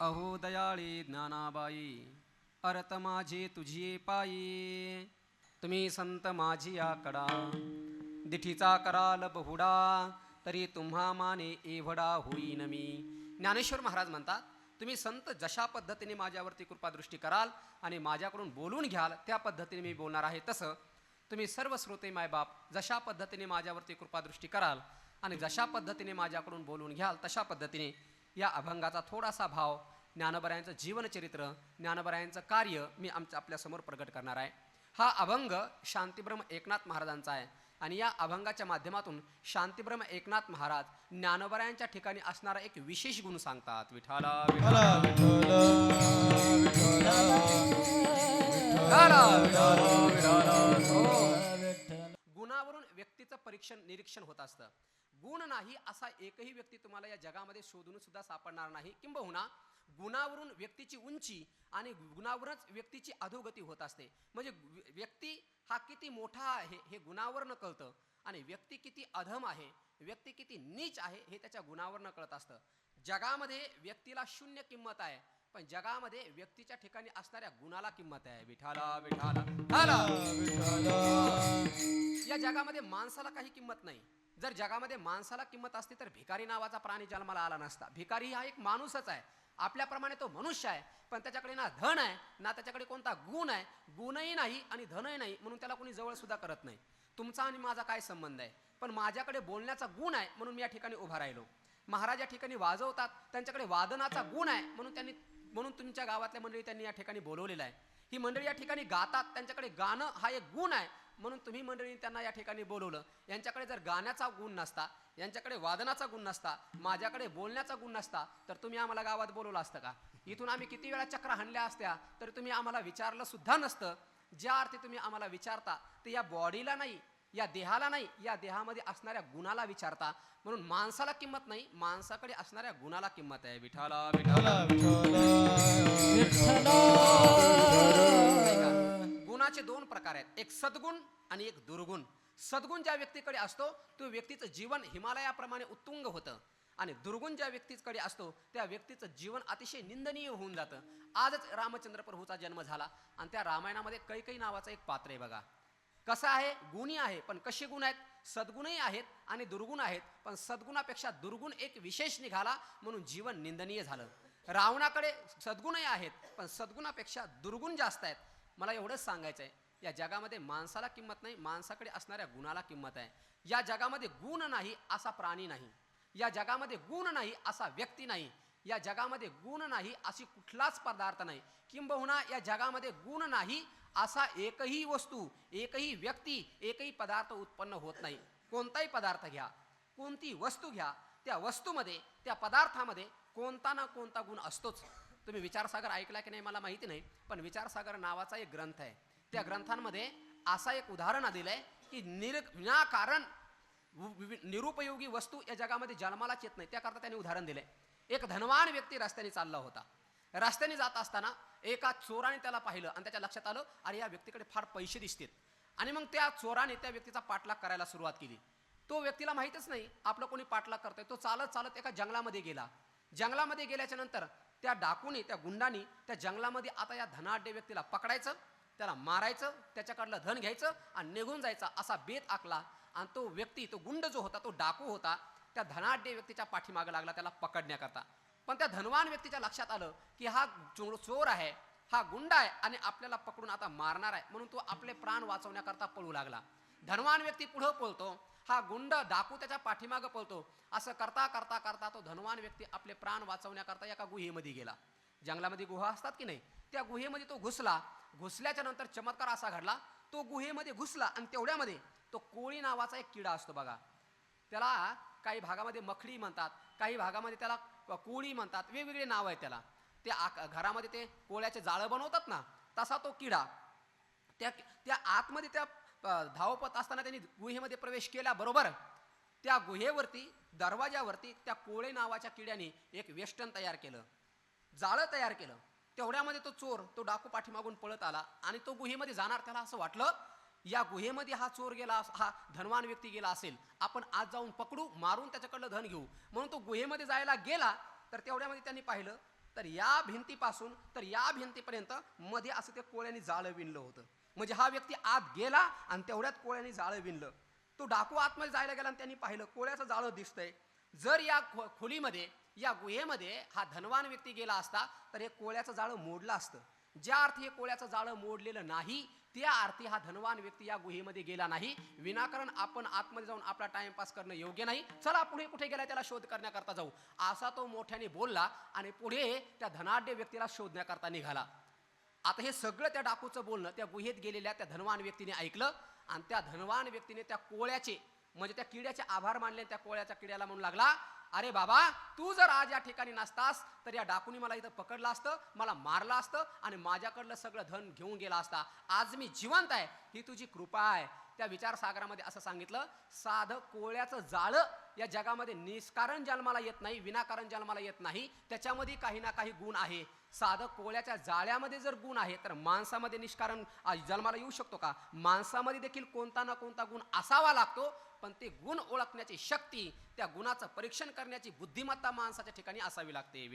अहो दयाळी ज्ञानाबाई अरत माझे तुझी पायी. तुम्ही संत माझी आकडा दिठीचा कराल बहुडा तरी तुम्हा माने एवढा होईन मी. ज्ञानेश्वर महाराज म्हणतात तुम्ही संत जशा पद्धतीने माझ्यावरती कृपादृष्टी कराल आणि माझ्याकडून बोलून घ्याल त्या पद्धतीने मी बोलणार आहे. तसं तुम्ही सर्व श्रोते मायबाप जशा पद्धतीने माझ्यावरती कृपादृष्टी कराल आणि जशा पद्धतीने माझ्याकडून बोलून घ्याल तशा पद्धतीने या अभंगाचा थोडासा भाव ज्ञानबरायांचं जीवनचरित्र ज्ञानबरायांचं कार्य मी आमच्या आपल्यासमोर प्रगट करणार आहे. हा अभंग शांतीब्रह्म एकनाथ महाराजांचा आहे आणि या अभंगाच्या माध्यमातून शांतीब्रह्म एकनाथ महाराज ज्ञानोबरायांच्या ठिकाणी असणारा एक विशेष गुण सांगतात. विठाला विठाला, विठाला, गुणावरून व्यक्तीचं परीक्षण निरीक्षण होत असतं. गुण नाही असा एकही व्यक्ती तुम्हाला या जगामध्ये शोधून सुद्धा सापडणार नाही. किंबहुना गुणावरून व्यक्तीची उंची आणि गुणावरूनच व्यक्तीची अधोगती होत असते. म्हणजे व्यक्ती हा किती मोठा आहे हे गुणावरनं कळतं आणि व्यक्ती किती अधम आहे व्यक्ती किती नीच आहे हे त्याच्या गुणावरनं कळत असतं. जगामध्ये व्यक्तीला शून्य किंमत आहे पण जगामध्ये व्यक्तीच्या ठिकाणी असणाऱ्या गुणाला किंमत आहे. विठाला विठाला. या जगामध्ये माणसाला काही किंमत नाही. जर जगामध्ये माणसाला किंमत असती तर भिकारी नावाचा प्राणी जन्माला आला नसता. भिकारी हा एक माणूसच आहे. आपल्याप्रमाणे तो मनुष्य आहे पण त्याच्याकडे ना धन आहे ना त्याच्याकडे कोणता गुण आहे गुणही नाही आणि धनही नाही म्हणून त्याला कोणी जवळ सुद्धा करत नाही. तुमचा आणि माझा काय संबंध आहे? पण माझ्याकडे बोलण्याचा गुण आहे म्हणून मी या ठिकाणी उभा राहिलो. महाराज या ठिकाणी वाजवतात त्यांच्याकडे वादनाचा गुण आहे म्हणून त्यांनी म्हणून तुमच्या गावातल्या मंडळी त्यांनी या ठिकाणी बोलवलेलं आहे. ही मंडळी या ठिकाणी गातात त्यांच्याकडे गाणं हा एक गुण आहे म्हणून तुम्ही मंडळीने त्यांना या ठिकाणी बोलवलं. यांच्याकडे जर गाण्याचा गुण नसता यांच्याकडे वादनाचा गुण नसता माझ्याकडे बोलण्याचा गुण नसता तर तुम्ही आम्हाला गावात बोलवलं असतं का? इथून आम्ही किती वेळा चक्र हाणल्या असत्या तर तुम्ही आम्हाला विचारलं सुद्धा नसतं. ज्या अर्थी तुम्ही आम्हाला विचारता ते या बॉडीला नाही या देहाला नाही या देहामध्ये असणाऱ्या गुणाला विचारता. म्हणून माणसाला किंमत नाही माणसाकडे असणाऱ्या गुणाला किंमत आहे. विठाला विठाला का? गुणाचे दोन प्रकार आहेत. एक सद्गुण आणि एक दुर्गुण. सद्गुण ज्या व्यक्तीकडे असतो तो व्यक्तीचं जीवन हिमालयाप्रमाणे उत्तुंग होतं. आणि दुर्गुण ज्या व्यक्तीकडे असतो त्या व्यक्तीचं जीवन अतिशय निंदनीय होऊन जातं. आजच रामचंद्र प्रभूचा जन्म झाला आणि त्या रामायणामध्ये कैकई नावाचं एक पात्र आहे बघा. कसं आहे? गुणी आहे पण कसे गुण आहेत? सद्गुणही आहेत आणि दुर्गुण आहेत. पण सद्गुणापेक्षा दुर्गुण एक विशेष निघाला म्हणून जीवन निंदनीय झालं. रावणाकडे सद्गुणही आहेत पण सद्गुणापेक्षा दुर्गुण जास्त आहेत. मला एवढंच सांगायचं आहे या जगामध्ये माणसाला किंमत नाही माणसाकडे असणाऱ्या गुणाला किंमत आहे. या जगामध्ये गुण नाही असा प्राणी नाही. या जगामध्ये गुण नाही असा व्यक्ती नाही. या जगामध्ये गुण नाही अशी कुठलाच पदार्थ नाही. किंबहुना या जगामध्ये गुण नाही असा एकही वस्तू एकही व्यक्ती एकही पदार्थ उत्पन्न होत नाही. कोणताही पदार्थ घ्या कोणती वस्तू घ्या त्या वस्तूमध्ये त्या पदार्थामध्ये कोणता ना कोणता गुण असतोच. तुम्ही विचारसागर ऐकला की नाही मला माहिती नाही पण विचारसागर नावाचा एक ग्रंथ आहे. त्या ग्रंथांमध्ये असा एक उदाहरण दिलं आहे की निर विनाकारण निरुपयोगी वस्तू या जगामध्ये जन्मालाच येत नाही. त्याकरता त्यांनी उदाहरण दिलं एक धनवान व्यक्ती रस्त्याने चालला होता. रस्त्याने जात असताना एका चोराने त्याला पाहिलं आणि त्याच्या लक्षात आलं अरे या व्यक्तीकडे फार पैसे दिसतील. आणि मग त्या चोराने त्या व्यक्तीचा पाठलाग करायला सुरुवात केली. तो व्यक्तीला माहीतच नाही आपलं कोणी पाठलाग करतोय तो चालत चालत एका जंगलामध्ये गेला. जंगलामध्ये गेल्याच्यानंतर त्या डाकूने त्या गुंडानी त्या जंगलामध्ये आता या धनाढ्य व्यक्तीला पकडायचं त्याला मारायचं त्याच्याकडलं धन घ्यायचं आणि निघून जायचा असा बेत आखला. आणि तो व्यक्ती तो गुंड जो होता तो डाकू होता त्या धनाढ्य व्यक्तीच्या पाठीमागं लागला त्याला पकडण्याकरता. पण त्या धनवान व्यक्तीच्या लक्षात आलं की हा चोर चोर आहे हा गुंड आहे आणि आपल्याला पकडून आता मारणार आहे. म्हणून तो आपले प्राण वाचवण्याकरता पळू लागला. धनवान व्यक्ती पुढं पळतो हा गुंड डाकू त्याच्या पाठीमागं पळतो. असं करता करता करता तो धनवान व्यक्ती आपले प्राण वाचवण्याकरता एका गुहेमध्ये गेला. जंगलामध्ये गुहा असतात की नाही? त्या गुहेमध्ये तो घुसला. घुसल्याच्या नंतर चमत्कार असा घडला तो गुहेमध्ये घुसला आणि तेवढ्यामध्ये तो कोळी नावाचा एक किडा असतो बघा. त्याला काही भागामध्ये मखडी म्हणतात काही भागामध्ये त्याला कोळी म्हणतात वेगवेगळे नाव आहे त्याला. ते आ घरामध्ये ते कोळ्याचे जाळं बनवतात ना तसा तो किडा. त्या त्या आतमध्ये त्या धावपत असताना त्यांनी गुहेमध्ये प्रवेश केला बरोबर? त्या गुहेवरती दरवाजावरती त्या कोळे नावाच्या किड्याने एक वेष्टन तयार केलं. जाळं तयार केलं. तेवढ्यामध्ये तो चोर तो डाकू पाठीमागून पळत आला आणि तो गुहेमध्ये जाणार त्याला असं वाटलं या गुहेमध्ये हा चोर गेला हा धनवान व्यक्ती गेला असेल आपण आज जाऊन पकडू मारून त्याच्याकडलं धन घेऊ. म्हणून तो गुहेमध्ये जायला गेला तर तेवढ्यामध्ये त्यांनी पाहिलं तर या भिंतीपासून तर या भिंतीपर्यंत मध्ये असं ते कोळ्याने जाळं विणलं होतं. म्हणजे हा व्यक्ती आत गेला आणि तेवढ्यात कोळ्याने जाळं विणलं. तो डाकू आतमध्ये जायला गेला आणि त्यांनी पाहिलं कोळ्याचं जाळं दिसतंय. जर या खो- खोलीमध्ये या गुहेमध्ये हा धनवान व्यक्ती गेला असता तर हे कोळ्याचं जाळं मोडलं असतं. ज्या अर्थी हे कोळ्याचं जाळं मोडलेलं नाही त्या अर्थी हा धनवान व्यक्ती या गुहेमध्ये गेला नाही. विनाकारण आपण आतमध्ये जाऊन आपला टाइमपास करणं योग्य नाही. चला पुढे कुठे गेला त्याला शोध करण्याकरता जाऊ. असा तो मोठ्याने बोलला आणि पुढे त्या धनाढ्य व्यक्तीला शोधण्याकरता निघाला. आता हे सगळं त्या डाकूचं बोलणं त्या गुहेत गेलेल्या त्या धनवान व्यक्तीने ऐकलं आणि त्या धनवान व्यक्तीने त्या कोळ्याचे म्हणजे त्या किड्याचे आभार मानले त्या कोळ्याच्या किड्याला म्हणू लागला अरे बाबा तू जर आज या ठिकाणी नसतास तर या डाकूनी मला इथं पकडलं असतं मला मारलं असतं आणि माझ्याकडलं सगळं धन घेऊन गेला असता. आज मी जिवंत आहे ही तुझी कृपा आहे. त्या विचारसागरामध्ये असं सांगितलं साधं कोळ्याचं जाळं या जगामध्ये निष्कारण जन्माला येत नाही विनाकारण जन्माला येत नाही त्याच्यामध्ये काही ना काही गुण आहे. साधं कोळ्याच्या जाळ्यामध्ये जर गुण आहे तर माणसामध्ये निष्कारण जन्माला येऊ शकतो का? माणसामध्ये देखील कोणता ना कोणता गुण असावा लागतो पण ते गुण ओळखण्याची शक्ती त्या गुणाचं परीक्षण करण्याची बुद्धिमत्ता माणसाच्या ठिकाणी असावी लागते.